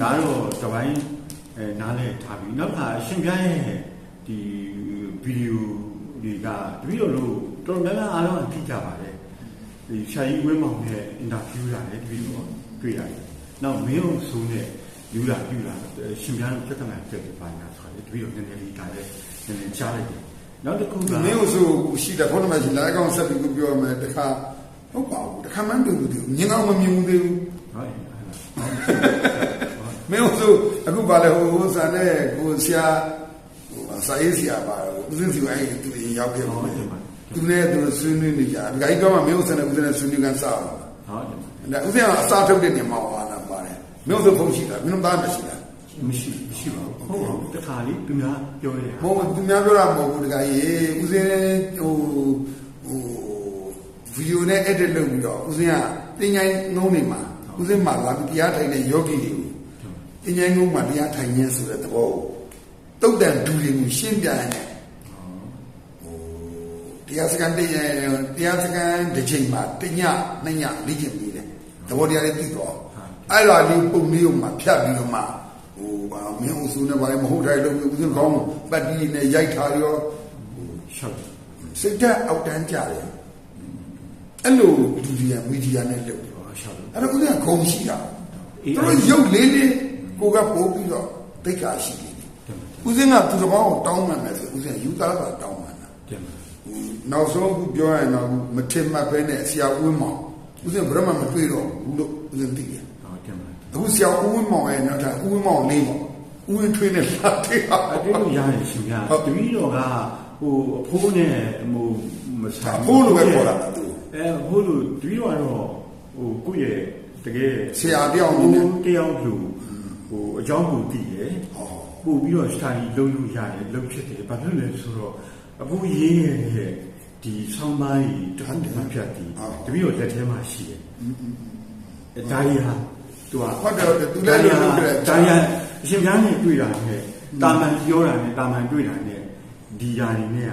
ဒါတော့တပိုင်းအဲနားလဲထားပြီးနောက်တစ်ခါအရှင်ပြရဲ့ဒီဗီဒီယိုတွေကတပည့်တော်တို့တော်တော်များများအားလုံးအသိကြပါတယ်ဒီရှာကြီးဝင်းမောင်ရဲ့အင်တာဗျူးရတယ်တပည့်တော်တွေ့ရတယ်နောက်မင်းအောင်ဆိုးနဲ့ယူလာပြူလာရှင်ပြတို့ပြဿနာတက်ပြီးပါညာဆိုတယ်တပည့်တော်နည်းနည်းလေးဒါလည်းနည်းနည်းကြားလိုက်တယ်နောက်တစ်ခုကမင်းတို့ဆိုရှိတယ်ခေါင်းမရှိလာကောင်ဆက်ပြီးကိုပြောမယ်တခါဟုတ်ပါဘူးတခါမှမတွေ့ဘူးသူမြင်အောင်မမြင်ဘူးသေးဘူးဟုတ် မင်းတို့ဆိုအခုပါလေဟိုဟိုဆန်နဲ့ကိုဆရာဟိုစာရေးဆရာပါတော့ဦးစင်းစီဝိုင်းသူရင်ရောက်ခဲ့ပါမယ်သူနဲ့သူဆွေးနွေးနေကြဒီကိတော့မှမင်းတို့ဆန်နဲ့ဦးစင်းနဲ့ဆွေးနွေးကန်စားအောင်ဟုတ်တယ်ဒါဦးစင်းကအစားထုတ်တဲ့နေမှာပါလားပါတယ်မင်းတို့ဖုန်းရှိတာမင်းတို့သားမရှိတာမရှိမရှိပါဘူးဟုတ်ပါဘူးတခါလေးသူများပြောရတာမဟုတ်ဘူးသူများပြောတာမဟုတ်ဘူးတခါကြီးဦးစင်းဟိုဟိုဗီဒီယိုနဲ့ edit လုပ်ပြီးတော့ဦးစင်းကတင်ញိုင်းငုံးနေမှာ ဦးစင်းမှာလာပြီးတရားထိုင်တဲ့ယောဂီတွေကိုတင်ញိုင်းငုံးမှာတရားထိုင်ခြင်းဆိုတဲ့သဘောကိုတုတ်တန်ဒူတွေကိုရှင်းပြရတယ်ဟိုတရားစကန်တည်းတရားစကန်တစ်ချိန်မှာတညနှစ်ညလေ့ကျင့်ပြီးတယ်သဘောတရားလေးသိတော့အဲ့ဒါလေးပုံလေးကိုမှဖြတ်ပြီးတော့မှဟိုဗာမင်းအုပ်စုနဲ့ဗာလေမဟုတ်တယ်လို့ဦးစင်းကောင်းပတ်တီးနဲ့ရိုက်ထားရောရှောက်စိတ်ဓာတ်အောက်တန်းကြတယ်အဲ့လိုဒူဒီယာမီဒီယာနဲ့လုပ်တယ်ဟောရှောက် အဲ့တော့ဦးဇင်းကဂုံရှိတာသူတို့ရုပ်လေးလေးကိုကပို့ပြီးတော့တိတ်ခါရှိတယ်ဦးဇင်းကသူတစ်ပေါင်းကိုတောင်းမှန်မယ်ဆိုဦးဇင်းယူသားပါတောင်းမှန်တာတယ်မနောက်ဆုံးအခုပြောရရင်တော့မထင်မှတ်ပဲနဲ့ဆရာဦးဝင်းမောင်ဦးဇင်းဘယ်တော့မှမတွေ့တော့ဘူးလို့ဦးဇင်းသိတယ်ဟုတ်တယ်မအခုဆရာဦးဝင်းမောင်ရဲ့နောက်ထပ်ဦးဝင်းမောင်လေးပေါ့ဦးဝင်းထွေးနဲ့လာတဲ့ဟာအဲ့ဒီလိုရတယ်ရှင်ဗျာတပီးတော်ကဟိုအဖိုးနဲ့ဟိုမဆိုင်အဖိုးလိုပဲခေါ်တာလားသူအဲအဖိုးလိုတပီးတော်ကတော့ ဟိုကိုယ့်ရဲ့တကယ်ဆရာတယောက်အနေနဲ့တယောက်လူဟိုအကြောင်းကိုသိတယ်ဟောပို့ပြီးတော့စတာကြီးလုံးလို့ရတယ်လုံးဖြစ်တယ်ဘာဖြစ်လဲဆိုတော့အဖိုးရေးရဲ့ဒီဆောင်းပါးကြီးတခုမှဖြတ်တည်တပီးတော်လက်ထဲမှာရှိတယ်အဲဒါရီဟာသူကဟုတ်တယ်သူလည်းလုပ်လို့တဲ့ဒါရအရှင်ပြားနဲ့တွေ့တာနဲ့တာမန်ပြောတာနဲ့တာမန်တွေ့တာနဲ့ဒီຢာနေနဲ့က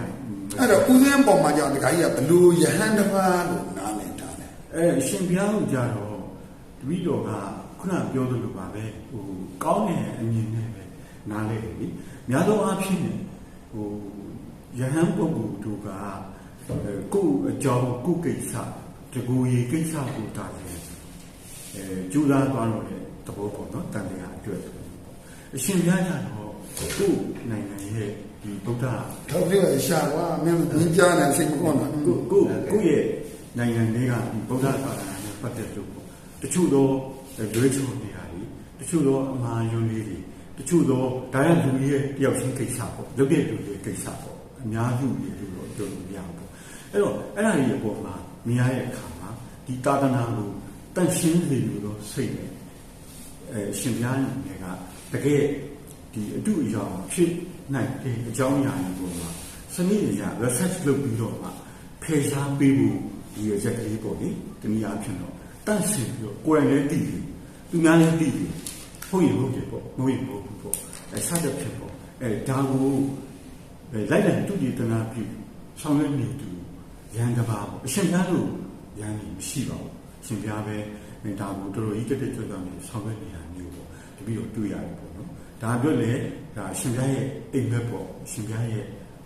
အဲ့တော့ဦးစင်းပေါ်မှာကြောင့်ဒီခါကြီးကဘလို့ယဟန်တစ်ပါးလို့နားလည်တာလေ အဲအရှင်ပြားကိုကြတော့တပည့်တော်ကခုနပြောသလိုပါပဲဟိုကောင်းတဲ့အမြင်နဲ့ပဲနားလဲတယ်လीများသောအားဖြင့်ဟိုယဟန်ပုဂ္ဂိုလ်တို့ကအဲကိုယ့်အကြောင်းကိုယ့်ကိစ္စတကူကြီးကိစ္စကိုတာတယ်အဲကျူလာသွားတော့တဲ့သဘောပေါ့နော်တန်တရားအတွက်ဆိုတော့အရှင်ပြားကြတော့ကိုယ့်နိုင်ငံရဲ့ဒီဗုဒ္ဓထောက်ပြရရှာကွာမင်းမင်းကြားနေစိတ်မကောင်းတာကိုကိုကိုရဲ့ နိုင်ငံတွေကဒီဗုဒ္ဓဘာသာနဲ့ပတ်သက်လို့ပေါ့တချို့တော့လွဲချော်နေရတယ်တချို့တော့အမှားယွန်းလေးတွေတချို့တော့ဒါရလူရဲ့တယောက်ချင်းကိစ္စပေါ့လုပ်တဲ့လူတွေကိစ္စပေါ့အများစုတွေလို့တော့ပြောလို့မရဘူးပေါ့အဲ့တော့အဲ့ဒါကြီးအပေါ်မှာမြင်ရတဲ့အခါမှာဒီတာသနာကိုတန့်ရှင်းစေလို့တော့စိတ်နဲ့အဲရှင်ပြားနေကတကယ်ဒီအတူအယောင်ဖြစ်နိုင်တဲ့အကြောင်းအရာတွေပေါ်မှာစနစ်တကျ research လုပ်ပြီးတော့မှဖယ်ရှားပေးဖို့ ဒီရက်ကလေးပေါ့လေတနည်းအားဖြင့်တော့တန့်ရှင်းပြီးတော့ကိုယ်တိုင်လည်းသိတယ်သူများလည်းသိတယ်ဟုတ်ရင်ဟုတ်တယ်ပေါ့မဟုတ်ရင်မဟုတ်ဘူးပေါ့အဲစတဲ့ဖြစ်ပေါ့အဲဒါကိုအဲလိုက်လိုက်တူတည်တနာပြုဆောင်ရွက်နေသူရန်ကဘာပေါ့အရှင်များတို့ရန်ကြီးမရှိပါဘူးရှင်ပြားပဲအဲဒါကိုတော်တော်ကြီးတက်တက်ကြွကြွနေဆောင်ရွက်နေတာမျိုးပေါ့တပြီးတော့တွေ့ရတယ်ပေါ့နော်ဒါပြောလေဒါရှင်ပြားရဲ့အိမ်မက်ပေါ့ရှင်ပြားရဲ့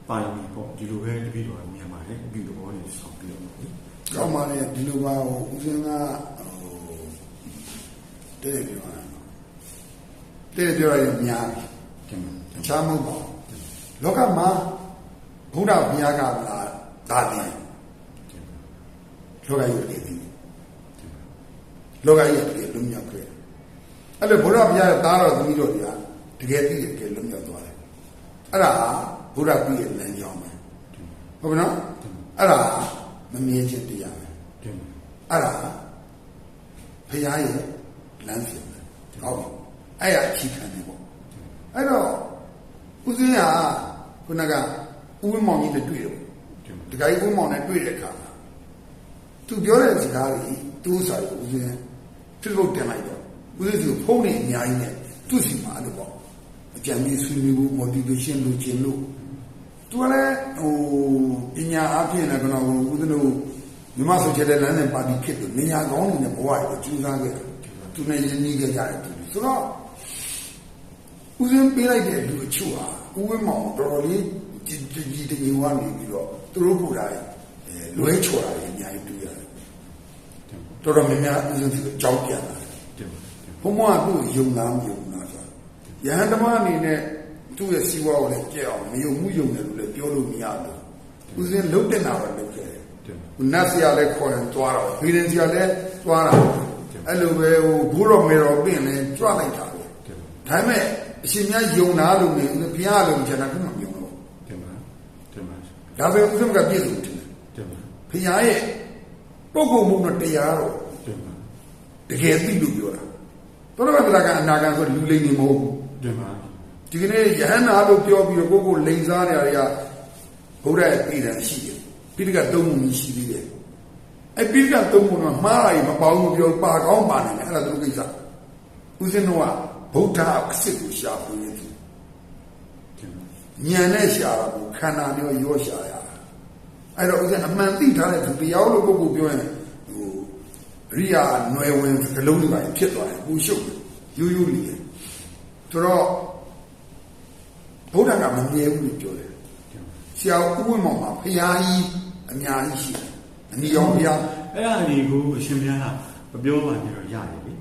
ပါရမီပေါ့ဒီလိုပဲတပြီးတော့မြင်ပါတယ်အပြုသဘောတွေဆောင်ပြီးတော့ပေါ့လေ ကောင်းပါလေဒီလိုပါဟိုဦးစင်းကဟိုတဲ့ပြောတာတဲ့ပြောရရင်များကျန်ပါတခြားမဟုတ်ပါဘူးလောကမှာဘုရားဘုရားကလာဒါတယ်လောကကြီးတကယ်သိလောကကြီးတကယ်လုံးမြောက်ခဲ့အဲ့လိုဘုရားဘုရားရဲ့သားတော်သမီးတော်တွေကတကယ်သိတယ်တကယ်လုံးမြောက်သွားတယ်အဲ့ဒါဘုရားပြည့်ရဲ့လမ်းကြောင်းပဲဟုတ်ကဲ့နော်အဲ့ဒါ မမြင်ခြင်းတရားပဲကျန်ပါအဲ့ဒါဖရားရဲ့လမ်းစဉ်ပဲဟုတ်ပြီအဲ့ရအချိခံတယ်ပေါ့အဲ့တော့ဦးစင်းကခုနကဦးဝင်းမောင်ကြီးနဲ့တွေ့တယ်ပေါ့ကျန်ပါတခါကြီးဦးဝင်းမောင်နဲ့တွေ့တဲ့အခါမှာသူပြောတဲ့စကားကြီးသူ့ဥစ္စာကိုဦးစင်းဖြစ်လို့တင်လိုက်တော့ဦးစင်းကဖုန်းနေအများကြီးနဲ့သူ့စီမှာအဲ့လိုပေါ့အကြံဉာဏ်ဆွေးနွေးဖို့ motivation လိုချင်လို့ သူကလည်းဟိုပညာအပြင်လည်းကတော့ဦးစင်းတို့မြမဆိုချက်တဲ့လမ်းနဲ့ပါတီဖြစ်လို့နေညာကောင်းနေတဲ့ဘဝကိုကြိုးစားခဲ့တယ်သူနဲ့ရင်းနှီးခဲ့ကြတယ်သူဆိုတော့ဦးစင်းပေးလိုက်တဲ့လူအချို့ဟာဦးဝင်းမောင်တော်တော်လေးကြည်ကြည်ကြည်တည်ဝါနေပြီးတော့သူတို့ကိုယ်တိုင်အဲလွဲချော်တာတွေအများကြီးတွေ့ရတယ်တော်တော်များများဦးစင်းသူအကြောင်းပြန်လာတယ်တင်ပါဘုံဘွားကသူ့ကိုယုံလားမယုံလားဆိုတာယဟန်ဓမ္မအနေနဲ့ သူ့ရဲ့စီဝါကိုလည်းကြည့်အောင်မယုံမှုယုံတယ်လို့လည်းပြောလို့မရဘူးဦးစင်းလုံးတက်တာပဲလုပ်ခဲ့တယ်တင်ပါနတ်ဆရာလည်းခေါ်ရင်သွားတော့ဗီရင်ဆရာလည်းသွားတာအဲ့လိုပဲဟိုဘိုးတော်မေတော်ပြင်လည်းကြွလိုက်တာပဲတင်ပါဒါပေမဲ့အရှင်မြတ်ယုံလားလို့မြင်ဘုရားလုံးကျွန်တော်ကမှမယုံတော့တင်ပါတင်ပါဒါပဲဦးစင်းကပြည့်စုံတယ်တင်ပါဘုရားရဲ့ပုဂ္ဂိုလ်မှုနဲ့တရားတော့တင်ပါတကယ်သိလို့ပြောတာတော်တော်ကလာကအနာဂတ်ဆိုလူလိမ့်နေမဟုတ်ဘူးတင်ပါ ဒီကနေ့ယဟန္တာလို့ပြောပြီးတော့ကိုယ့်ကိုယ်လိန်စားနေရတွေကဘုရားရဲ့ပြည်တယ်ရှိတယ်ပိဋကသုံးမှုရှိသေးတယ်အဲပိဋကသုံးမှုတော့မှားတာကြီးမပေါင်းမပြောပါကောင်းပါနေတယ်အဲ့ဒါသူကိစ္စဦးဇင်းတို့ကဗုဒ္ဓအစ်စ်ကိုရှာဖွေနေတယ်တင်ပါဉာဏ်နဲ့ရှာတာကိုခန္ဓာမျိုးရောရှာရတာအဲ့တော့ဦးဇင်းအမှန်သိထားတဲ့သူတရားလို့ပုဂ္ဂိုလ်ပြောရင်ဟိုရိယာနွယ်ဝင်ကလုံးတွေပါဖြစ်သွားတယ်ပူရှုပ်တယ်ယူယူလီတယ်ဆိုတော့ ဘုရားကမမြဲဘူးလို့ပြောတယ်ဆရာဦးဝင်းမောင်မှာဖရာကြီးအများကြီးရှိတယ်အနီရောင်ဖရာအဲ့ဒါဒီကိုအရှင်ဘုရားကမပြောပါနဲ့တော့ရတယ်လေ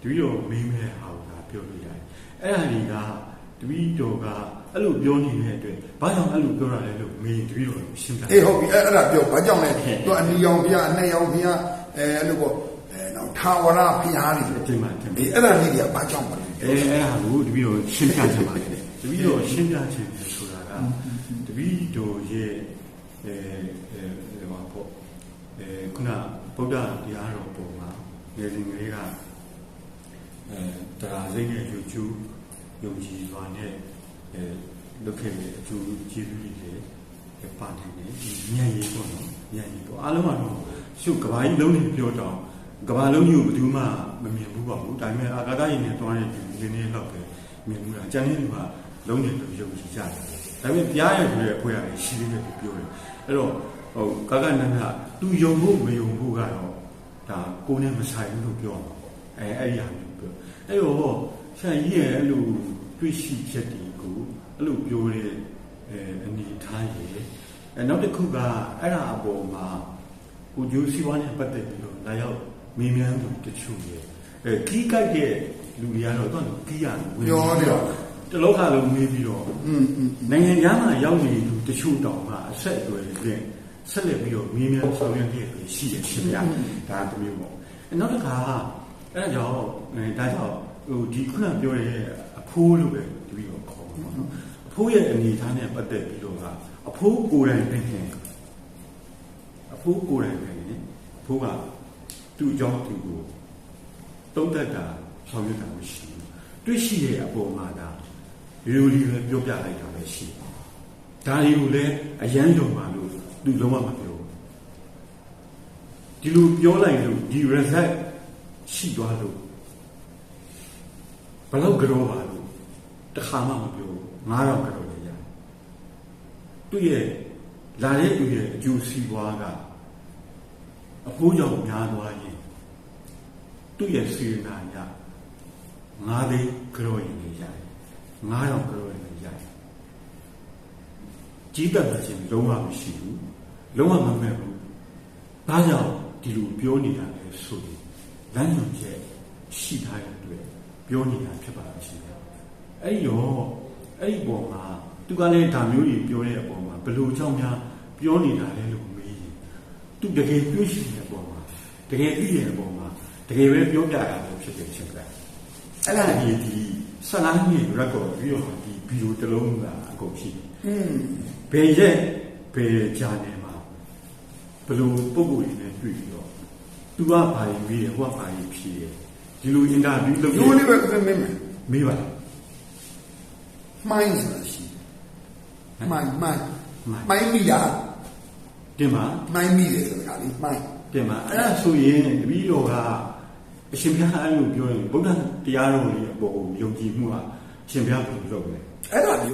တပည့်တော်မင်းမဲ့ဟာကပြောလို့ရတယ်အဲ့ဒါဒီကတပည့်တော်ကအဲ့လိုပြောနေတဲ့အတွက်ဘာကြောင့်အဲ့လိုပြောတာလဲလို့မင်းတပည့်တော်ရှင်းပြအေးဟုတ်ပြီအဲ့အဲ့ဒါပြောဘာကြောင့်လဲသူအနီရောင်ဖရာအနှဲ့ရောင်ဖရာအဲအဲ့လိုပေါ့အဲတော့ထာဝရဖရာကြီးတင်ပါတင်ပါအေးအဲ့ဒါကြီးကဘာကြောင့်မလဲအဲအဲ့ဒါကိုတပည့်တော်ရှင်းပြချင်ပါတယ် တပည့်တော်ရှင်းပြချင်တယ်ဆိုတာကတပည့်တော်ရဲ့အဲအဲဟောပေါ့အဲခုနဗုဒ္ဓတရားတော်ပုံမှာငယ်စဉ်ကလေးကအဲတရားစိတ်ရဲ့ယူကျူးယုံကြည်စွာနဲ့အဲလုပ်ခဲ့တဲ့အကျိုးကျေးဇူးတွေလည်းပါနေတယ်ဒီဉာဏ်ရည်ပေါ့နော်ဉာဏ်ရည်ပေါ့အားလုံးကတော့ရှုပ်ကဘာကြီးလုံးနေပြောတော့ကဘာလုံးကြီးကိုဘယ်သူမှမမြင်ဘူးပါဘူးဒါပေမဲ့အာကာသရင်နဲ့တွားတဲ့ဒီလေးလေးတော့ပဲမြင်ဘူးလားကျန်တဲ့လူက လုံးနေလို့ယုံကြည်ကြတယ်ဒါပေမဲ့ပြားရဆိုတဲ့အဖွဲ့ကလည်းရှိသေးတယ်ပြောတယ်အဲ့တော့ဟိုကာကနန္ဒသူယုံဖို့မယုံဖို့ကတော့ဒါကိုယ်နဲ့မဆိုင်ဘူးလို့ပြောမှာပေါ့အဲအဲ့ဒီဟာမျိုးပြောအဲ့တော့ဆရာကြီးရဲ့အဲ့လိုတွေ့ရှိချက်တွေကိုအဲ့လိုပြောတဲ့အဲအနေထားရယ်အဲနောက်တစ်ခုကအဲ့ဒါအပေါ်မှာကိုကျိုးစီးပွားနဲ့ပတ်သက်ပြီးတော့လာရောက်မေးမြန်းသူတချို့ရယ်အဲခီးကိုက်တဲ့လူတွေကတော့တော့ခီးရဝင်ပြောတယ် တလောကလုံးမေးပြီးတော့နိုင်ငံသားမှာရောက်နေသူတချို့တောင်မှအဆက်အသွယ်တွေဆက်လက်ပြီးတော့မေးမြန်းဆောင်ရွက်နေတဲ့ရှိရရှင်ဗျာဒါတမျိုးပေါ့နောက်တစ်ခါအဲဒါကြောင့်ဒါကြောင့်ဟိုဒီခုနပြောတဲ့အဖိုးလို့ပဲတပြီးတော့ခေါ်ပါတော့အဖိုးရဲ့အနေအထားနဲ့ပတ်သက်ပြီးတော့ကအဖိုးကိုယ်တိုင်ပဲအဖိုးကိုယ်တိုင်ပဲအဖိုးကသူ့အကြောင်းသူ့ကိုတုံးသက်တာဆောင်ရွက်တာမရှိဘူးတွေ့ရှိတဲ့အပေါ်မှာဒါ ဒီလိုလေးပဲပြောပြလိုက်တာပဲရှိတယ်ဒါတွေကိုလည်းအရန်ယုံပါလို့သူလုံးဝမပြောဘူးဒီလိုပြောလိုက်လို့ဒီ result ရှိသွားလို့ဘယ်လောက်ကြောပါလို့တစ်ခါမှမပြောဘူး9000ကြောလည်းရတယ်သူ့ရဲ့လာတဲ့သူရဲ့အကျိုးစီးပွားကအဖိုးကြောင့်များသွားရင်သူ့ရဲ့စေနာရ9သိန်းကြောရင်လည်းရတယ် ငါးရောင်ကလေးနဲ့ရိုက်ကြီးတက်တဲ့ချင်းလုံးဝမရှိဘူးလုံးဝမမဲ့ဘူးဒါကြောင့်ဒီလိုပြောနေတာလဲဆိုရင်လမ်းညွှန်ချက်ရှိထားတဲ့အတွက်ပြောနေတာဖြစ်ပါလိမ့်ရှင်အဲ့ဒီတော့အဲ့ဒီပုံမှာသူကလည်းဒါမျိုးကြီးပြောတဲ့အပေါ်မှာဘယ်လိုကြောင့်များပြောနေတာလဲလို့မေးရင်သူတကယ်တွေးရှိတဲ့အပေါ်မှာတကယ်သိတဲ့အပေါ်မှာတကယ်ပဲပြောပြတာလို့ဖြစ်တယ်ချင်းကအဲ့ဒါဒီဒီ ဆလာနှစ် record ပြီးတော့ဒီဗီဒီယိုတစ်လုံးကအကုန်ရှိတယ်อืมဘယ်ရက်ဘယ်ကြာနေမှာဘယ်လိုပုံကိုယ်ရင်းနဲ့တွေ့ပြီးတော့သူကဘာရင်ပြီးတယ်ဟိုကဘာရင်ဖြေတယ်ဒီလိုအင်တာဗျူးလုပ်ဒီလိုလေးပဲဦးစင်းမင်းမယ်မေးပါလားမှိုင်းဆိုတာရှိတယ်မှိုင်းမှိုင်းမှိုင်းမှိုင်းမိတာတင်ပါမှိုင်းမိတယ်ဆိုတာကလေမှိုင်းတင်ပါအဲ့ဒါဆိုရင်တပည့်တော်က အရှင်ဘုရားအဲ့လိုပြောရင်ဗုဒ္ဓတရားတော်ကြီးအပေါ်ကိုယုံကြည်မှုကအရှင်ဘုရားဘယ်လိုလုပ်လဲအဲ့ဒါမျိုး